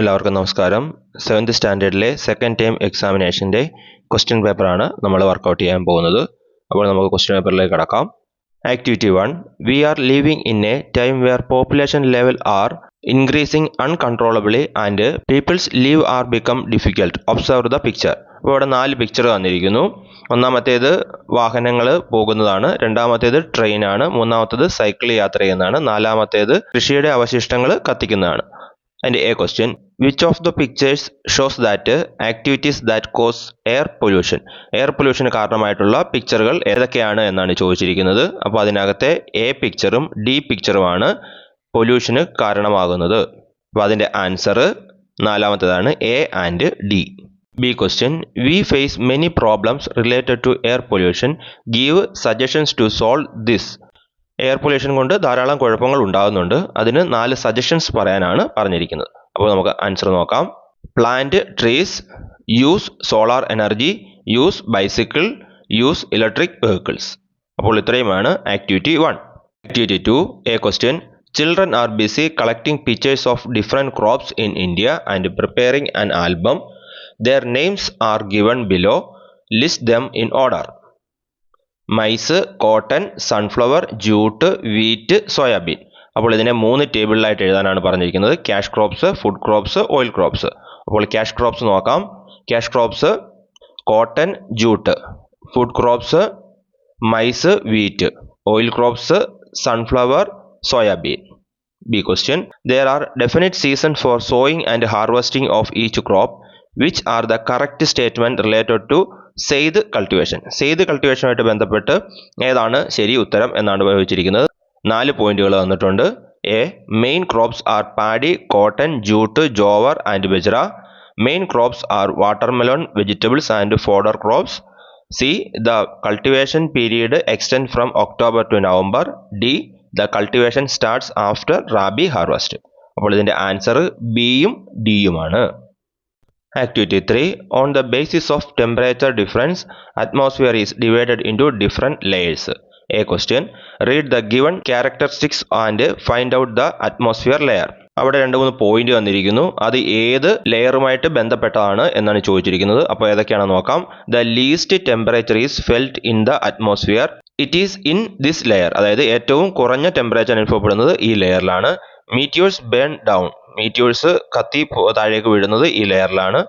എല്ലാവർക്കും നമസ്കാരം. സെവൻത് സ്റ്റാൻഡേർഡിലെ സെക്കൻഡ് ടൈം എക്സാമിനേഷന്റെ ക്വസ്റ്റ്യൻ പേപ്പറാണ് നമ്മൾ വർക്കൗട്ട് ചെയ്യാൻ പോകുന്നത്. അപ്പോൾ നമുക്ക് ക്വസ്റ്റ്യൻ പേപ്പറിലേക്ക് കടക്കാം. Activity one we are living in a time where population level are increasing uncontrollably and peoples leave are become difficult observe the picture അപ്പോൾ ഇവിടെ നാല് പിക്ചർ തന്നിരിക്കുന്നു. ഒന്നാമത്തേത് വാഹനങ്ങൾ പോകുന്നതാണ്. രണ്ടാമത്തേത് ട്രെയിനാണ് മൂന്നാമത്തേത് സൈക്കിൾ യാത്ര ചെയ്യുന്നതാണ്. നാലാമത്തേത് കൃഷിയുടെ അവശിഷ്ടങ്ങൾ കത്തിക്കുന്നതാണ്. അതിന്റെ A question which of the pictures shows that activities that cause air pollution air പൊല്യൂഷന് കാരണമായിട്ടുള്ള പിക്ചറുകൾ ഏതൊക്കെയാണ് എന്നാണ് ചോദിച്ചിരിക്കുന്നത്. അപ്പോൾ അതിനകത്തെ എ പിക്ചറും ഡി പിക്ചറുമാണ് പൊല്യൂഷന് കാരണമാകുന്നത്. അപ്പോൾ അതിന്റെ answer നാലാമത്തേതാണ് A and D B question we face many problems related to air pollution give suggestions to solve this air pollution കൊണ്ട് ധാരാളം കുഴപ്പങ്ങൾ ഉണ്ടാകുന്നുണ്ട്. അതിന് നാല് സജഷൻസ് പറയാനാണ് പറഞ്ഞിരിക്കുന്നത്. അപ്പോൾ നമുക്ക് ആൻസർ നോക്കാം. Plant trees use solar energy use bicycle use electric vehicles അപ്പോൾ ഇത്രയുമാണ് activity one activity two A question children are busy collecting pictures of different crops in India and preparing an album their names are given below list them in order maize cotton sunflower jute wheat soybean അപ്പോൾ ഇതിനെ മൂന്ന് ടേബിളിലായിട്ട് എഴുതാനാണ് പറഞ്ഞിരിക്കുന്നത്. Cash crops food crops oil crops അപ്പോൾ cash crops നോക്കാം. Cash crops cotton jute food crops maize wheat oil crops sunflower soybean B question there are definite season for sowing and harvesting of each crop which are the correct statement related to zaid cultivation zaid കൾട്ടിവേഷനുമായിട്ട് ബന്ധപ്പെട്ട് ഏതാണ് ശരി ഉത്തരം എന്നാണ് ചോദിച്ചിരിക്കുന്നത് നാല് പോയിന്റുകൾ തന്നിട്ടുണ്ട്. A main crops are paddy cotton jute jowar and bajra main crops are watermelon vegetables and fodder crops C the cultivation period extend from October to November D the cultivation starts after rabi harvest അപ്പോൾ ഇതിന്റെ answer ബിയും ഡിയുമാണ് Activity 3 the basis of temperature difference atmosphere is divided into different layers. A question read the given characteristics and find out the atmosphere layer അവിടെ രണ്ട് മൂന്ന് point തന്നിരിക്കുന്നു അത് ഏത് ലെയറുമായിട്ട് ബന്ധപ്പെട്ടതാണ് എന്നാണ് ചോദിച്ചിരിക്കുന്നത്. അപ്പോൾ ഏതൊക്കെയാണെന്ന് നോക്കാം. The least temperature is felt in the atmosphere it is in this layer അതായത് ഏറ്റവും കുറഞ്ഞ ടെമ്പറേച്ചർ അനുഭവപ്പെടുന്നത് ഈ ലെയറിലാണ് മീറ്റിയോഴ്സ് ബേൺ ഡൗൺ മീറ്റിയോഴ്സ് കത്തി താഴേക്ക് വീഴുന്നത് ഈ ലെയറിലാണ്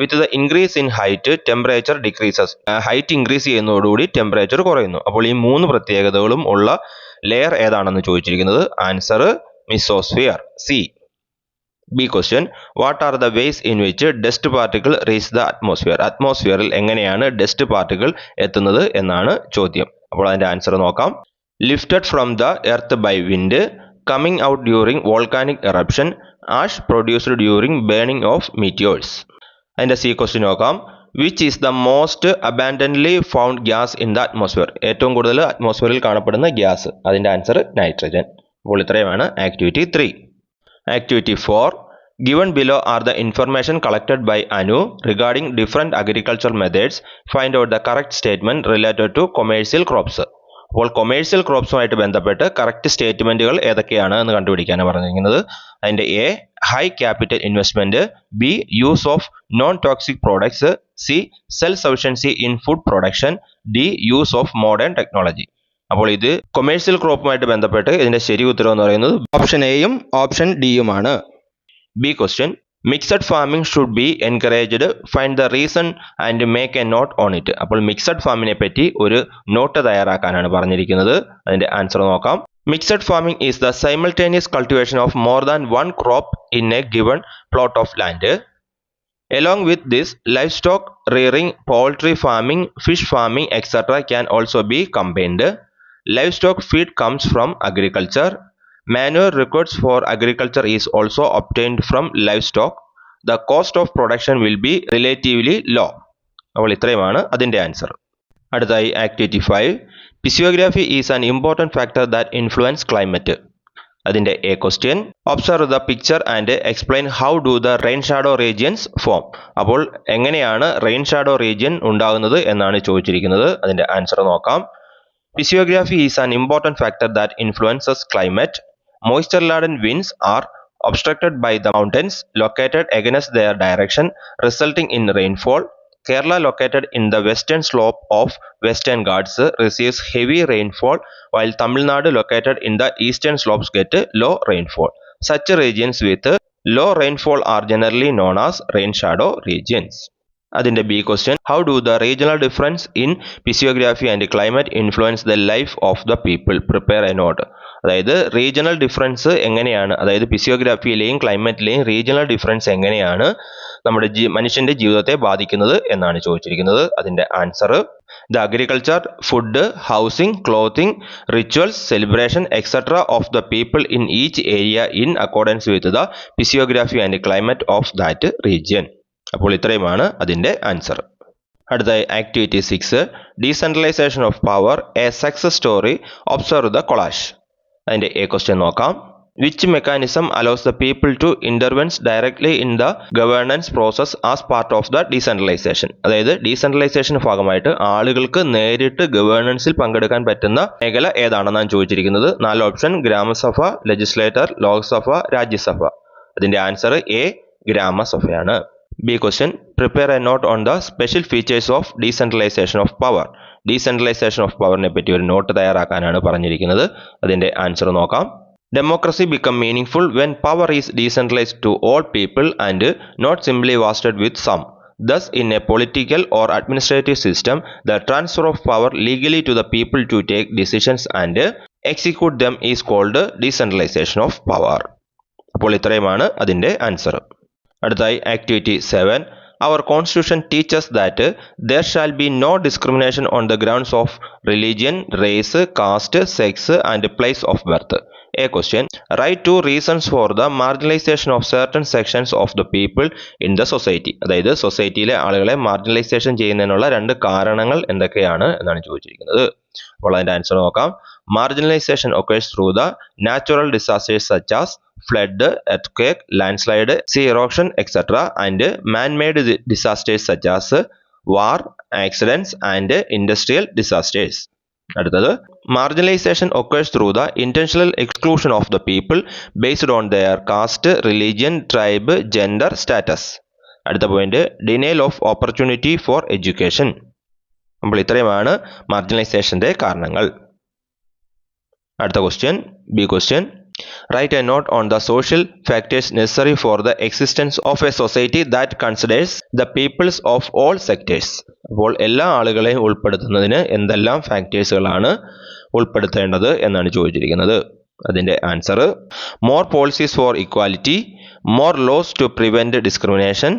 with the increase in height temperature decreases height increase ചെയ്യുന്നതോടുകൂടി temperature കുറയുന്നു. അപ്പോൾ ഈ മൂന്ന് പ്രത്യേകതകളും ഉള്ള ലെയർ ഏതാണെന്ന് ചോദിച്ചിരിക്കുന്നത്? Answer mesosphere C B question what are the ways in which dust particle reach the atmosphere അറ്റ്മോസ്ഫിയറിൽ എങ്ങനെയാണ് ഡസ്റ്റ് പാർട്ടിക്കിൾ എത്തുന്നത് എന്നാണ് ചോദ്യം. അപ്പോൾ അതിന്റെ ആൻസർ നോക്കാം. Lifted from the earth by wind coming out during volcanic eruption ash produced during burning of meteors അതിന്റെ C question നോക്കാം. Which is the most abundantly found gas in the atmosphere ഏറ്റവും കൂടുതൽ അറ്റ്മോസ്ഫിയറിൽ കാണപ്പെടുന്ന ഗ്യാസ് അതിന്റെ answer nitrogen അപ്പോൾ ഇത്രയുമാണ് activity three activity four given below are the information collected by Anu regarding different agriculture methods find out the correct statement related to commercial crops അപ്പോൾ commercial ക്രോപ്സുമായിട്ട് ബന്ധപ്പെട്ട് correct സ്റ്റേറ്റ്മെന്റുകൾ ഏതൊക്കെയാണ് എന്ന് കണ്ടുപിടിക്കാനാണ് പറഞ്ഞിരിക്കുന്നത്. അതിന്റെ A high capital investment B use of non toxic products C self sufficiency in food production D use of modern technology അപ്പോൾ ഇത് കൊമേഴ്സ്യൽ ക്രോപ്പുമായിട്ട് ബന്ധപ്പെട്ട് ഇതിന്റെ ശരി ഉത്തരം എന്ന് പറയുന്നത് ഓപ്ഷൻ എയും option ഡിയുമാണ് B question mixed farming should be encouraged find the reason and make a note on it അപ്പോൾ മിക്സഡ് ഫാമിനെ പറ്റി ഒരു നോട്ട് തയ്യാറാക്കാനാണ് പറഞ്ഞിരിക്കുന്നത് അതിന്റെ ആൻസർ നോക്കാം mixed farming is the simultaneous cultivation of more than one crop in a given plot of land Along with this, livestock rearing, poultry farming, fish farming, etc. can also be combined. Livestock feed comes from agriculture. Manure records for agriculture is also obtained from livestock. The cost of production will be relatively low. അപ്പോൾ ഇത്രയുമാണ് അതിന്റെ answer അടുത്തായി activity five physiography is an important factor that influence climate അതിന്റെ A question observe the picture and explain how do the rain shadow regions form അപ്പോൾ എങ്ങനെയാണ് rain shadow region ഉണ്ടാകുന്നത് എന്നാണ് ചോദിച്ചിരിക്കുന്നത്. അതിന്റെ ആൻസർ നോക്കാം. Physiography is an important factor that influences climate moisture laden winds are obstructed by the mountains located against their direction, resulting in rainfall. Kerala, located in the western slope of Western Ghats, receives heavy rainfall, while Tamil Nadu, located in the eastern slopes, get low rainfall. Such regions with low rainfall are generally known as rain shadow regions. അതിന്റെ B question how do the regional difference in physiography and climate influence the life of the people prepare a note അതായത് regional difference എങ്ങനെയാണ്? അതായത് ഫിസിയോഗ്രാഫിയിലെയും ക്ലൈമറ്റിലെയും regional difference എങ്ങനെയാണ് നമ്മുടെ ജീ മനുഷ്യന്റെ ജീവിതത്തെ ബാധിക്കുന്നത് എന്നാണ് ചോദിച്ചിരിക്കുന്നത്. അതിന്റെ answer the agriculture food housing clothing rituals celebration etcetera of the people in each area in accordance with the physiography and climate of that region അപ്പോൾ ഇത്രയുമാണ് അതിന്റെ ആൻസർ അടുത്തായി activity six decentralisation of power a success story observe the collage അതിന്റെ A question നോക്കാം. Which mechanism allows the people to intervenes directly in the governance process as part of the decentralisation അതായത് decentralisation ഭാഗമായിട്ട് ആളുകൾക്ക് നേരിട്ട് ഗവേണൻസിൽ പങ്കെടുക്കാൻ പറ്റുന്ന മേഖല ഏതാണെന്നാണ് ചോദിച്ചിരിക്കുന്നത്? നാല് ഓപ്ഷൻ ഗ്രാമസഭ ലെജിസ്ലേറ്റർ ലോക്സഭ രാജ്യസഭ. അതിന്റെ ആൻസർ എ ഗ്രാമസഭയാണ്. B question prepare a note on the special features of decentralisation of power decentralisation of power പറ്റി ഒരു നോട്ട് തയ്യാറാക്കാനാണ് പറഞ്ഞിരിക്കുന്നത്. ആൻസർ നോക്കാം. Democracy become meaningful when power is decentralise to all people and not simply vested with some Thus, in a political or administrative system, the transfer of power legally to the people to take decisions and execute them is called decentralization of power. അപ്പോൾ ഇത്രയുമാണ് അതിന്റെ answer അടുത്തായി activity seven our constitution teachers that there shall be no discrimination on the grounds of religion race caste sex and place of birth a question write two reasons for the marginalization of certain sections of the people in the society അതായത് സൊസൈറ്റിയിലെ ആളുകളെ marginalisation ചെയ്യുന്നതിനുള്ള രണ്ട് കാരണങ്ങൾ എന്തൊക്കെയാണ് എന്നാണ് ചോദിച്ചിരിക്കുന്നത്. അപ്പോൾ അതിന്റെ ആൻസർ നോക്കാം. Marginalization occurs through the natural disasters such as flood earthquake landslide sea erosion etc and man-made disasters such as war accidents and industrial disasters അടുത്തത് marginalization occurs through the intentional exclusion of the people based on their caste religion tribe gender status അടുത്ത point denial of opportunity for education അപ്പോൾ ഇത്രയുമാണ് മാർജിനലൈസേഷന്റെ കാരണങ്ങൾ. അടുത്ത question B question write a note on the social factors necessary for the existence of a society that considers the peoples of all sectors അപ്പോൾ എല്ലാ ആളുകളെയും ഉൾപ്പെടുത്തുന്നതിന് എന്തെല്ലാം ഫാക്ടേഴ്സുകളാണ് ഉൾപ്പെടുത്തേണ്ടത് എന്നാണ് ചോദിച്ചിരിക്കുന്നത്. അതിന്റെ answer more policies for equality more laws to prevent discrimination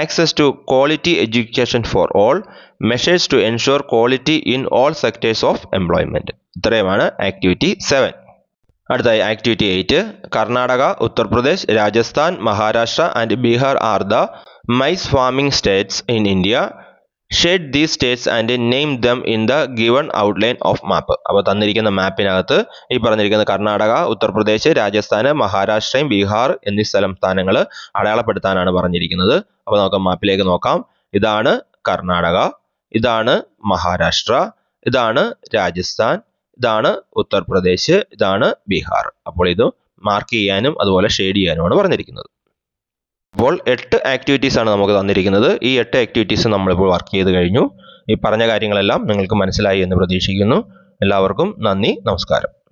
access to quality education for all measures to ensure quality in all sectors of employment ഇത്രയുമാണ് activity seven അടുത്തായി activity eight Karnataka Uttar Pradesh Rajasthan Maharashtra and Bihar are the maize farming states in India shade these states and name them in the given outline of map അപ്പോൾ തന്നിരിക്കുന്ന മാപ്പിനകത്ത് ഈ പറഞ്ഞിരിക്കുന്ന കർണാടക ഉത്തർപ്രദേശ് രാജസ്ഥാൻ മഹാരാഷ്ട്രയും ബീഹാർ എന്നീ സംസ്ഥാനങ്ങൾ അടയാളപ്പെടുത്താനാണ് പറഞ്ഞിരിക്കുന്നത്. അപ്പോൾ നമുക്ക് മാപ്പിലേക്ക് നോക്കാം. ഇതാണ് കർണാടക. ഇതാണ് മഹാരാഷ്ട്ര ഇതാണ് രാജസ്ഥാൻ ഇതാണ് ഉത്തർപ്രദേശ് ഇതാണ് ബീഹാർ. അപ്പോൾ ഇത് മാർക്ക് ചെയ്യാനും അതുപോലെ ഷെയ്ഡ് ചെയ്യാനുമാണ് പറഞ്ഞിരിക്കുന്നത്. അപ്പോൾ എട്ട് ആക്ടിവിറ്റീസ് ആണ് നമുക്ക് തന്നിരിക്കുന്നത്. ഈ എട്ട് ആക്ടിവിറ്റീസ് നമ്മളിപ്പോൾ വർക്ക് ചെയ്ത് കഴിഞ്ഞു. ഈ പറഞ്ഞ കാര്യങ്ങളെല്ലാം നിങ്ങൾക്ക് മനസ്സിലായി എന്ന് പ്രതീക്ഷിക്കുന്നു. എല്ലാവർക്കും നന്ദി നമസ്കാരം.